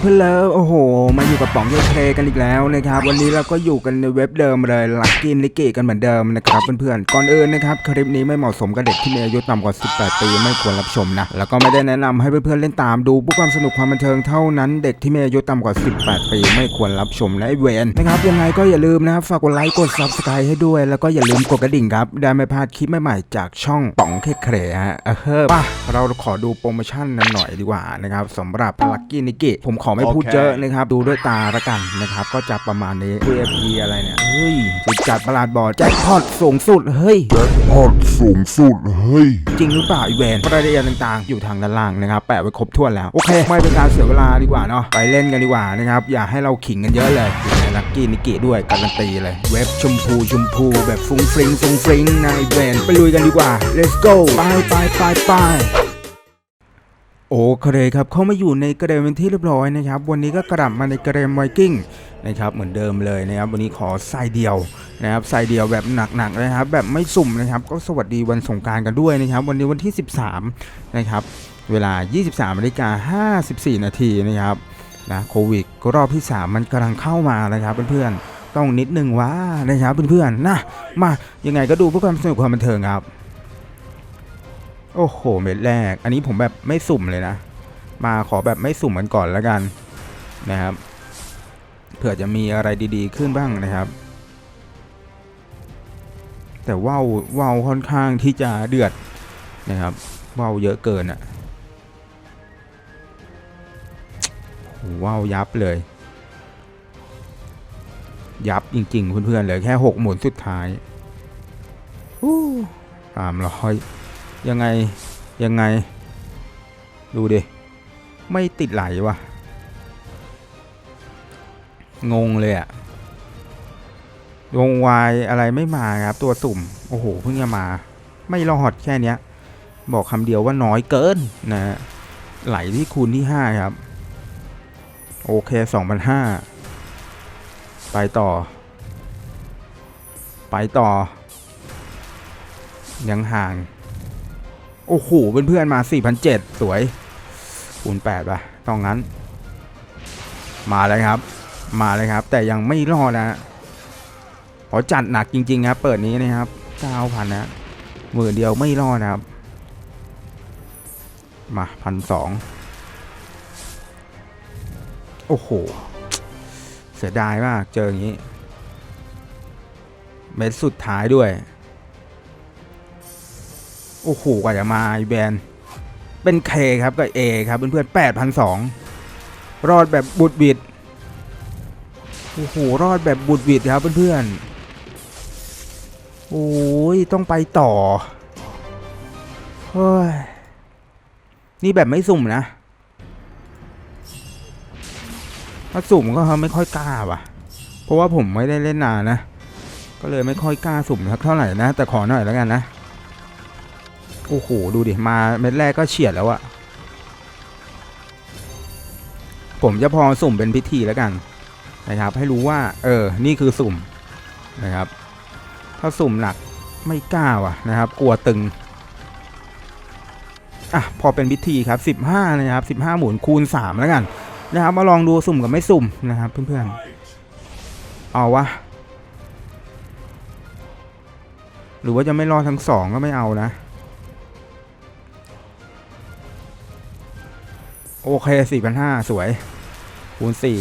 เพื่อนเลิฟโอ้โห มาอยู่กับป๋องเยเคกันอีกแล้วนะครับ วันนี้เราก็อยู่กันในเว็บเดิมเลยลักกินลิกิกันเหมือนเดิมนะครับเพื่อนๆก่อนอื่นนะครับคลิปนี้ไม่เหมาะสมกับเด็กที่มีอายุต่ำกว่า 18 ปีไม่ควรรับชมนะแล้วก็ไม่ได้แนะนำให้เพื่อนๆเล่นตามดูเพื่อความสนุกความบันเทิงเท่านั้น เด็กที่มีอายุต่ำกว่า 18 ปีไม่ควรรับชมและไอเวนนะครับยังไงก็อย่าลืมนะครับฝากกดไลค์กด subscribe ให้ด้วย แล้วก็อย่าลืมกดกระดิ่งครับได้ไม่พลาดคลิปใหม่ๆจากช่องป๋องเคเคฮะเออเฮ้อป่ะเราขอดูโปรโมชั่นนั้นหน่อยดีกว่านะครับสำหรับลักกี้นิกิผมขอไม่พูดโอเคเยอะนะครับ ดูด้วยตาละกันนะครับ ก็จะประมาณนี้ VIP อะไรเนี่ย เฮ้ย สุดจัดประหลาดบอร์ดแจ็คพอตสูงสุด เฮ้ยพอดสูงสุด เฮ้ย จริงหรือเปล่าอีเวนต์รายละเอียดต่างๆ อยู่ทางด้านล่างนะครับ แปะไว้ครบถ้วนแล้ว โอเค ไม่เป็นการเสียเวลาดีกว่าเนาะ ไปเล่นกันดีกว่านะครับ อย่าให้เราขิงกันเยอะเลยอยู่ในลักกี้นิกิด้วยการันตีเลย เว็บชมพูชมพูแบบฟุ้งฟริ้งฟุ้งฟริ้งนะอีเวนต์ไปลุยกันดีกว่า let's go ไปไปไปไป โอเคครับเข้ามาอยู่ในกรมเป็นที่เรียบร้อยนะครับ วันนี้ก็กลับมาในกระเดมไวกิ้งนะครับเหมือนเดิมเลยนะครับ วันนี้ขอไซเดียวนะครับไซเดียวแบบหนักๆเลยครับ แบบไม่สุ่มนะครับ ก็สวัสดีวันสงการกันด้วยนะครับ วันนี้วันที่ 13 นะครับ เวลา 23นาฬิกา54 นาทีนะครับนะโควิดรอบที่ 3 มันกำลังเข้ามานะครับเพื่อนๆต้องนิดนึงว่านะครับเพื่อนๆนะมายังไงก็ดูเพื่อความสนุกความบันเทิงครับ โอ้โห เม็ดแรก อันนี้ผมแบบไม่สุ่มเลยนะ มาขอแบบไม่สุ่มกันก่อนแล้วกันนะครับ เผื่อจะมีอะไรดีๆ ขึ้นบ้างนะครับ แต่ว่าวว่าวค่อนข้างที่จะเดือดนะครับว่าวเยอะเกินอะ่ะว่าวยับเลย ยับจริงๆเพื่อนๆเลือแค่หกหมุนสุดท้ายสามร้อย ยังไงยังไง ดูดิ ไม่ติดไหลวะงงเลยอะวงวายอะไรไม่มาครับ ตัวสุ่ม โอ้โห เพิ่งจะมา ไม่รอดแค่เนี้ย บอกคำเดียวว่าน้อยเกินนะ ไหลที่คูณที่ 5 ครับ โอเค 2,500 ไปต่อ ไปต่อ ยังห่าง โอ้โหเพื่อนๆมา 4,700 สวยคูณ8ป่ะต้องงั้น มาเลยครับ มาเลยครับ แต่ยังไม่รอดนะเพราะจัดหนักจริงๆครับ เปิดนี้นะครับ9,000นะหมื่นเดียวไม่รอดนะครับ มาพันสองโอ้โห เสียดายมากเจออย่างนี้ เม็ดสุดท้ายด้วย โอ้โหกว่าจะมาไอแบนเป็นเคครับกับ A ครับเพื่อนๆแปดพันสองรอดแบบบุดบิดโอ้โหรอดแบบบุดบิดครับเพื่อนๆโอ้ยต้องไปต่อเฮ้ยนี่แบบไม่สุ่มนะถ้าสุ่มก็ไม่ค่อยกล้าว่ะ เพราะว่าผมไม่ได้เล่นนานนะ ก็เลยไม่ค่อยกล้าสุ่มสักเท่าไหร่นะ แต่ขอหน่อยแล้วกันนะ โอ้โห ดูดิ มาเม็ดแรกก็เฉียดแล้วอะผมจะพอสุ่มเป็นพิธีแล้วกัน นะครับ ให้รู้ว่า เออ นี่คือสุ่มนะครับ ถ้าสุ่มหนักไม่กล้าว่ะนะครับ กลัวตึง อะ พอเป็นพิธีครับ 15 นะครับ 15 หมุนคูณ 3 แล้วกัน นะครับ มาลองดูสุ่มกับไม่สุ่มนะครับ เพื่อนๆ เอาวะหรือว่าจะไม่รอดทั้งสองก็ไม่เอานะ โอเคสี่พันห้าสวย คูณสี่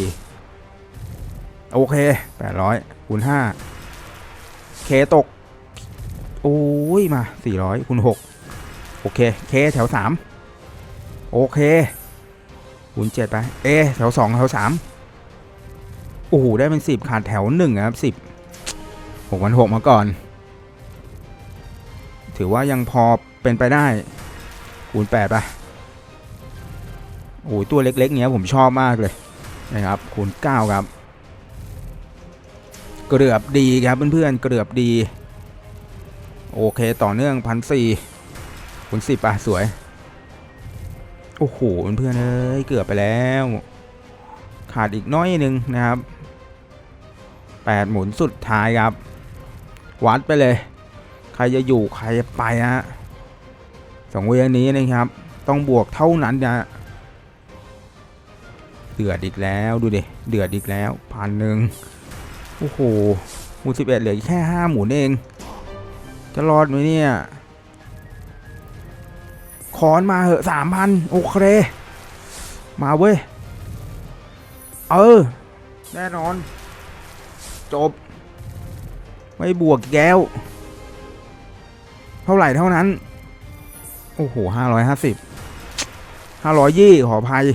โอเคแปดร้อยคูณห้าเคตก โอ้ยมาสี่ร้อยคูณหกโอเค เคแถวสามโอเคคูณเจ็ดไป เอ แถวสองแถวสามโอ้โห ได้เป็นสิบขาดแถวหนึ่งครับสิบหกวันหกมาก่อน ถือว่ายังพอเป็นไปได้ คูณแปดไป โอ้ยตัวเล็กๆเนี้ยผมชอบมากเลยนะครับคูณ9ครับ เกือบดีครับเพื่อนๆเกือบดี โอเคต่อเนื่องพันสี่คูณสิบอะสวย โอ้โหเพื่อนๆเอ้ยเกือบไปแล้ว ขาดอีกน้อยนึงนะครับแปดหมุนสุดท้ายครับ วัดไปเลย ใครจะอยู่ใครจะไปฮะสองเวงนี้นะครับ ต้องบวกเท่านั้นนะ ดือดอีกแล้วดูดิเดือดอีกแล้วพันหนึ่งโอ้โหหมูสิบเอ็ดเหลือแค่ห้าหมุนเอง จะรอดไหมเนี่ยคอนมาเหอะสามพันโอเค มาเว้ย เออ แน่นอน จบ ไม่บวกอีกแล้ว เท่าไหร่เท่านั้น โอ้โหห้าร้อยห้าสิบห้าร้อยยี่ขออภัย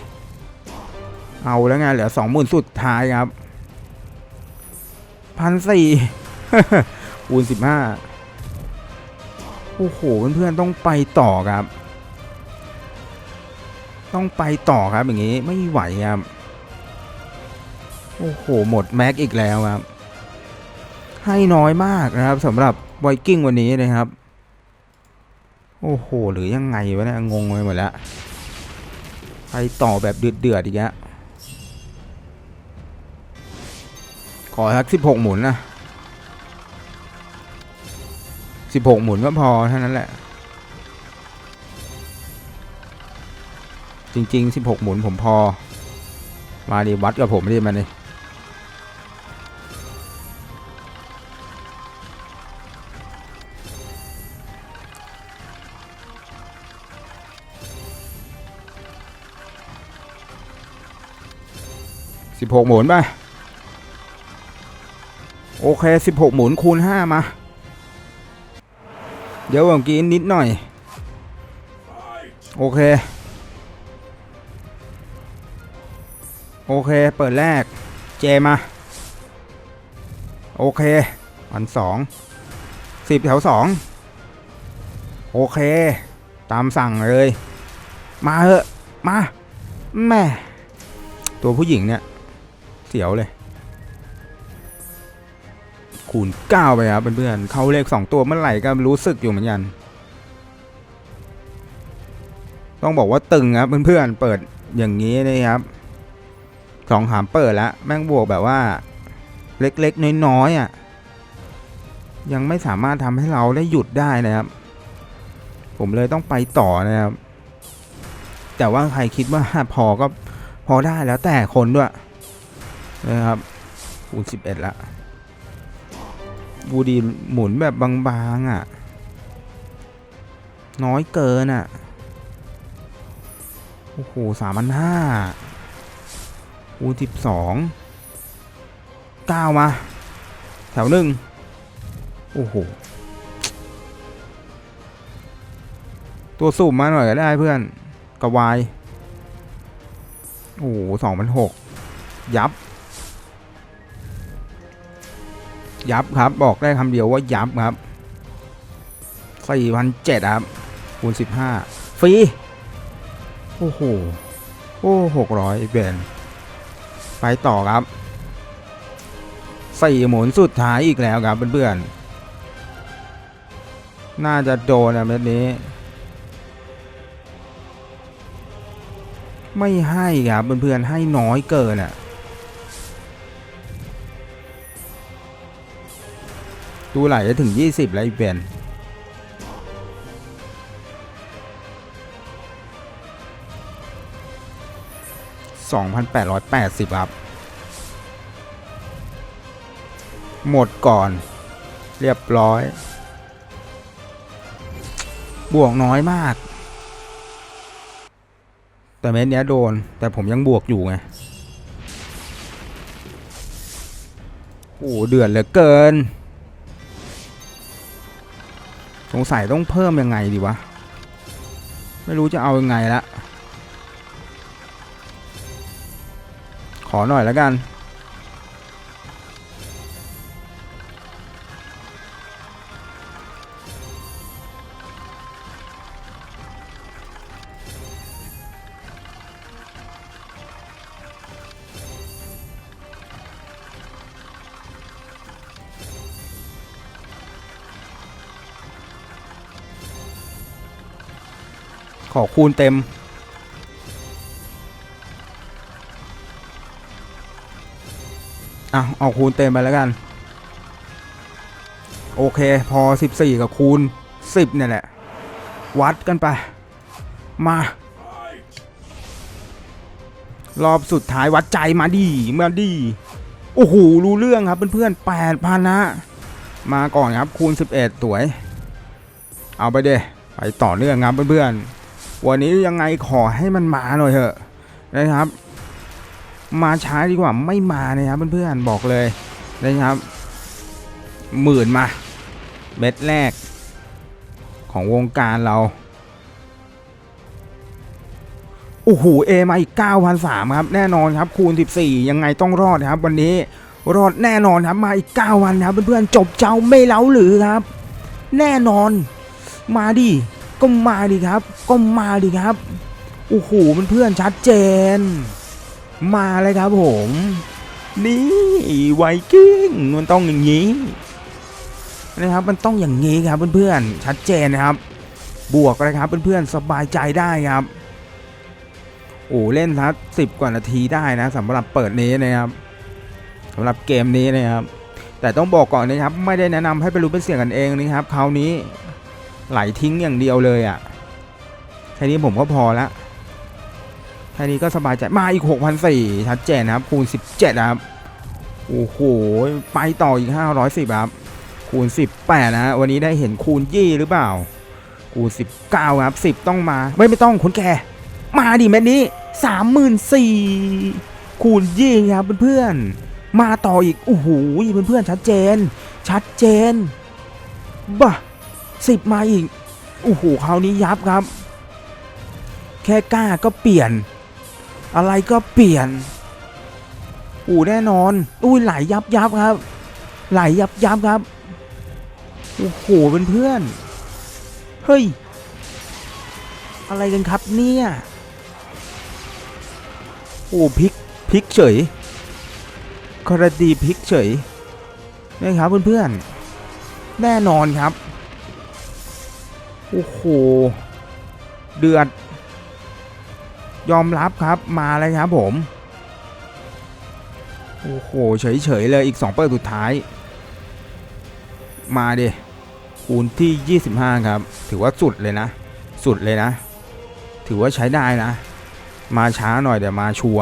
เอาแล้วไงเหลือสองหมื่นสุดท้ายครับพันสี่คูณสิบห้าโอ้โหเพื่อนๆต้องไปต่อครับ ต้องไปต่อครับอย่างนี้ไม่ไหวครับโอ้โหหมดแม็กอีกแล้วครับ ให้น้อยมากนะครับสำหรับไวกิ้งวันนี้นะครับ โอ้โห หรือยังไงวะเนี่ยงงไปหมดแล้ว ไปต่อแบบเดือดๆอีกแล้ว ขอสักสิบหกหมุนนะสิบหกหมุนก็พอเท่านั้นแหละ จริงๆสิบหกหมุนผมพอ มาดิวัดกับผมดิมาดิสิบหกหมุนไป โอเคสิบหกหมุนคูณห้ามา เดี๋ยวผมกินนิดหน่อย โอเค โอเค เปิดแรก เจมา โอเคอันสองสิบแถวสองโอเค ตามสั่งเลย มาเถอะ มา แม่ ตัวผู้หญิงเนี่ย เสียวเลย คูณเก้าไปครับเพื่อนๆเข้าเลขสองตัวเมื่อไหร่ก็รู้สึกอยู่เหมือนกัน ต้องบอกว่าตึงครับเพื่อนๆเปิดอย่างนี้นะครับสองหามเปิดแล้วแม่งบวกแบบว่าเล็กๆ น้อยๆอะยังไม่สามารถทำให้เราได้หยุดได้นะครับ ผมเลยต้องไปต่อนะครับ แต่ว่าใครคิดว่าพอก็พอได้แล้วแต่คนด้วยนะครับคูณสิบเอ็ดละ บูดีหมุนแบบบางๆอะ น้อยเกินอะ โอ้โหสามพันห้าคูณสิบสองเก้ามา แถวหนึ่งโอ้โห ตัวสุ่มมาหน่อยก็ได้เพื่อนกระวาย โอ้โหสองพันหกยับ ยับครับ บอกได้คำเดียวว่ายับครับสี่พันเจ็ดครับคูณสิบห้าฟรี โอ้โห โอ้หกร้อยเบนไปต่อครับสี่หมุนสุดท้ายอีกแล้วครับเพื่อนๆ น่าจะโดนอะเม็ดนี้ ไม่ให้ครับเพื่อนๆ ให้น้อยเกินอะ ดูไหลจะถึง 20 แล้วอีกเป็น2,880ครับ หมดก่อน เรียบร้อย บวกน้อยมาก แต่เม็ดเนี้ยโดน แต่ผมยังบวกอยู่ไงโอ้เดือดเหลือเกิน สงสัยต้องเพิ่มยังไงดีวะ ไม่รู้จะเอายังไงละ ขอหน่อยแล้วกัน อคูณเต็ม อะ เอาคูณเต็มไปแล้วกัน โอเค พอ 14 กับคูณ 10 เนี่ยแหละ วัดกันไป มา รอบสุดท้ายวัดใจมาดี มาดี โอ้โห รู้เรื่องครับเพื่อนๆแปดพันนะ มาก่อนครับคูณ 11 สวย เอาไปเดไปต่อเนื่องครับเพื่อนๆ วันนี้ยังไงขอให้มันมาหน่อยเถอะนะครับ มาช้าดีกว่าไม่มานะครับเพื่อนๆบอกเลยนะครับหมื่นมาเม็ดแรก ของวงการเราโอ้โหเอมาอีก9,003ครับแน่นอนครับคูณ 14 ยังไงต้องรอดครับ วันนี้รอดแน่นอนครับมาอีก 9 วันครับเพื่อนๆจบเจ้าไม่เล้าหรือครับ แน่นอนมาดิ ก็มาดิครับ ก็มาดิครับโอ้โหเพื่อนชัดเจน มาเลยครับผม นี่ไวกิ้งมันต้องอย่างนี้นะครับมันต้องอย่างนี้ครับเพื่อนๆชัดเจนนะครับ บวกเลยครับเพื่อนๆสบายใจได้ครับโอ้เล่นทักสิบกว่านาทีได้นะสำหรับเปิดนี้นะครับสำหรับเกมนี้นะครับ แต่ต้องบอกก่อนนะครับ ไม่ได้แนะนำให้ไปรู้เป็นเสียงกันเองนะครับคราวนี้ ไหลทิ้งอย่างเดียวเลยอะ่ะแค่นี้ผมก็พอละแค่นี้ก็สบายใจมาอีก6 0 0ชัดเจนนะครับ คูณ 17นะครับโอ้โหไปต่ออีก 510ครับ คูณ 18นะฮะวันนี้ได้เห็นคูณยี่หรือเปล่า คูณ 19 ครับ 10 ต้องมา ไม่ไม่ต้องคนแก่ มาดิเม็ดนี้ 34,000คูณยี่ครับเพื่อนๆมาต่ออีกโอ้โหเพื่อนๆชัดเจน ชัดเจนบ้า สิบมาอีกโอ้โหคราวนี้ยับครับ แค่กล้าก็เปลี่ยน อะไรก็เปลี่ยนอู้แน่นอนอุ้ยไหลยับยับครับ ไหลยับยับครับโอ้โหเป็นเพื่อนเฮ้ยอะไรกันครับเนี่ยโอ้พลิกพลิกเฉยกรดีพลิกเฉยนะครับเพื่อนๆแน่นอนครับ โอ้โห เดือด ยอมรับครับมาเลยครับผม โอ้โห เฉยๆเลยอีก 2 เปิดสุดท้าย มาดิคูณที่ 25 ครับ ถือว่าสุดเลยนะ สุดเลยนะ ถือว่าใช้ได้นะ มาช้าหน่อยแต่มาชัว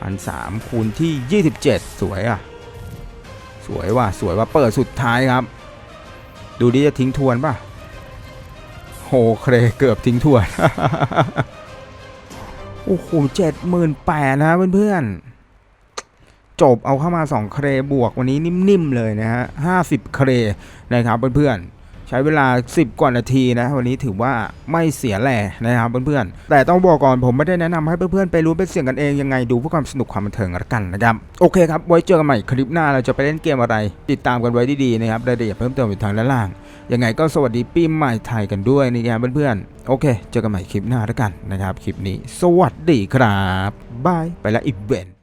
พันสามคูณที่ 27 สวยอะ สวยว่ะ สวยว่าเปิดสุดท้ายครับ ดูดิจะทิ้งทวนป่ะ โหเครเกือบทิ้งทวน โอ้โหเจ็ดหมื่นแปดนะเพื่อนๆ จบเอาเข้ามา 2 เครบวกวันนี้นิ่มๆเลยนะฮะ50เครนะครับเพื่อนๆใช้เวลา 10 กว่านาทีนะ วันนี้ถือว่าไม่เสียแหล่นะครับเพื่อนๆ แต่ต้องบอกก่อนผมไม่ได้แนะนำให้เพื่อนๆ ไปรู้เป็นเสียงกันเองยังไงดูเพื่อความสนุกความบันเทิงละกันนะครับ โอเคครับ ไว้เจอกันใหม่คลิปหน้าเราจะไปเล่นเกมอะไร ติดตามกันไว้ดีๆนะครับรายละเอียดเพิ่มเติมอยู่ทางด้านล่าง ยังไงก็สวัสดีปีใหม่ไทยกันด้วยนะครับเพื่อนๆ โอเค เจอกันใหม่คลิปหน้าแล้วกันนะครับ คลิปนี้ สวัสดีครับบายไปละอีเวนต์